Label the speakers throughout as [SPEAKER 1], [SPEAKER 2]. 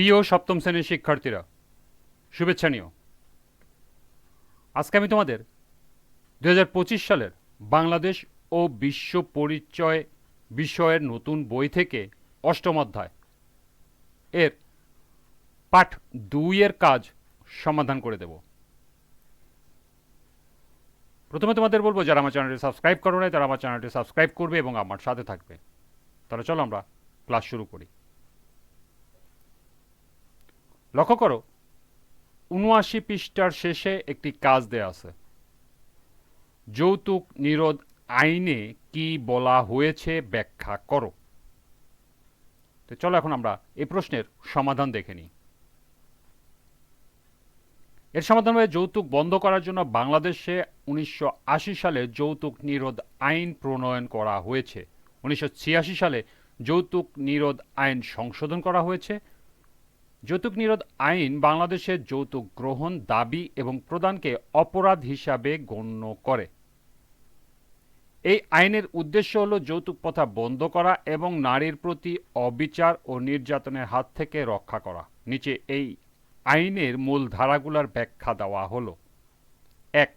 [SPEAKER 1] প্রিয় সপ্তম শ্রেণির শিক্ষার্থীরা, শুভেচ্ছা নিও। আজকে আমি তোমাদের দু হাজার পঁচিশ সালের বাংলাদেশ ও বিশ্ব পরিচয় বিষয়ের নতুন বই থেকে অষ্টম অধ্যায় এর পাঠ দুইয়ের কাজ সমাধান করে দেব। প্রথমে তোমাদের বলব, যারা আমার চ্যানেলটি সাবস্ক্রাইব করো নাই, তারা আমার চ্যানেলটি সাবস্ক্রাইব করবে এবং আমার সাথে থাকবে। তাহলে চলো আমরা ক্লাস শুরু করি। লক্ষ্য করো, উনআশি পৃষ্ঠার শেষে একটি কাজ দেয়া আছে। যৌতুক নিরোধ আইনে কি বলা হয়েছে ব্যাখ্যা করো। তো চলো এখন আমরা এই প্রশ্নের সমাধান দেখে নিই। এর সমাধান হয়ে যৌতুক বন্ধ করার জন্য বাংলাদেশে উনিশশো আশি সালে যৌতুক নিরোধ আইন প্রণয়ন করা হয়েছে। উনিশশো ছিয়াশি সালে যৌতুক নিরোধ আইন সংশোধন করা হয়েছে। যৌতুক নিরোধ আইন বাংলাদেশের যৌতুক গ্রহণ দাবি এবং প্রদানকে অপরাধ হিসাবে গণ্য করে। এই আইনের উদ্দেশ্য হল যৌতুক প্রথা বন্ধ করা এবং নারীর প্রতি অবিচার ও নির্যাতনের হাত থেকে রক্ষা করা। নিচে এই আইনের মূল ধারাগুলোর ব্যাখ্যা দেওয়া হলো। এক,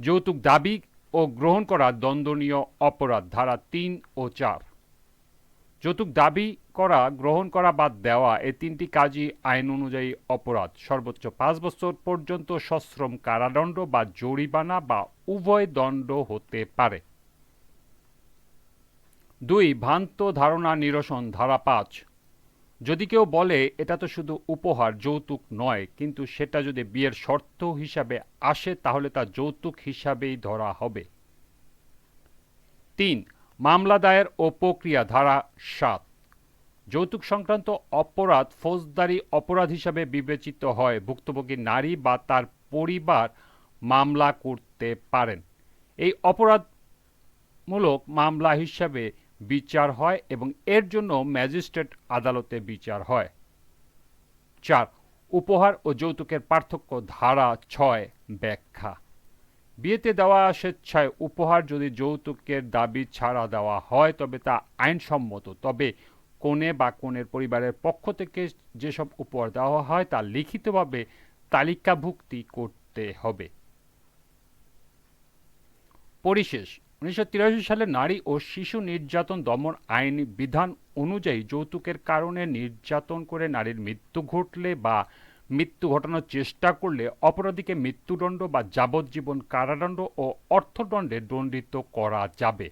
[SPEAKER 1] যৌতুক দাবি ও গ্রহণ করা দণ্ডনীয় অপরাধ। ধারা তিন ও চার। যৌতুক দাবি করা, গ্রহণ করা বা দেওয়া এই তিনটি কাজই আইন অনুযায়ী অপরাধ। সর্বোচ্চ পাঁচ বছর পর্যন্ত সশ্রম কারাদণ্ড বা জরিমানা বা উভয় দণ্ড হতে পারে। দুই, ভ্রান্ত ধারণা নিরসন ধারা পাঁচ। যদি কেউ বলে, এটা তো শুধু উপহার, যৌতুক নয়, কিন্তু সেটা যদি বিয়ের শর্ত হিসাবে আসে, তাহলে তা যৌতুক হিসাবেই ধরা হবে। তিন মামলা দায়ের ও প্রক্রিয়া ধারা সাত। যৌতুক সংক্রান্ত অপরাধ ফৌজদারি অপরাধ হিসাবে বিবেচিত হয় ভুক্তভোগী নারী বা তার পরিবার মামলা করতে পারেন। এই অপরাধমূলক মামলা হিসাবে বিচার হয় এবং এর জন্য ম্যাজিস্ট্রেট আদালতে বিচার হয়। চার, উপহার ও যৌতুকের পার্থক্য ধারা ছয় ব্যাখ্যা। বিয়েতে দেওয়া স্বেচ্ছায় উপহার যদি যৌতুকের দাবি ছাড়া দেওয়া হয়, তবে তা আইনসম্মত। তবে কনে বা কনের পরিবারের পক্ষ থেকে যেসব উপহার দেওয়া হয়, তা লিখিতভাবে তালিকাভুক্তি করতে হবে। পরিশেষ, উনিশশো তিরাশি সালে নারী ও শিশু নির্যাতন দমন আইন বিধান অনুযায়ী যৌতুকের কারণে নির্যাতন করে নারীর মৃত্যু ঘটলে বা মৃত্যু ঘটানোর চেষ্টা করলে অপরাধীকে মৃত্যুদণ্ড বা যাবজ্জীবন কারাদণ্ড ও অর্থদণ্ডে দণ্ডিত করা যাবে।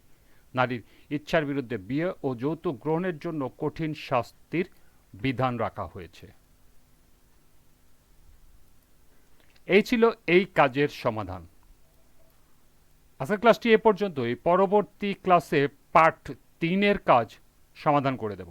[SPEAKER 1] নারীর ইচ্ছার বিরুদ্ধে বিয়ে ও যৌতুক গ্রহণের জন্য কঠিন শাস্তির বিধান রাখা হয়েছে। এই ছিল এই কাজের সমাধান। আজকের ক্লাসটি এ পর্যন্তই। পরবর্তী ক্লাসে পার্ট তিনের কাজ সমাধান করে দেব।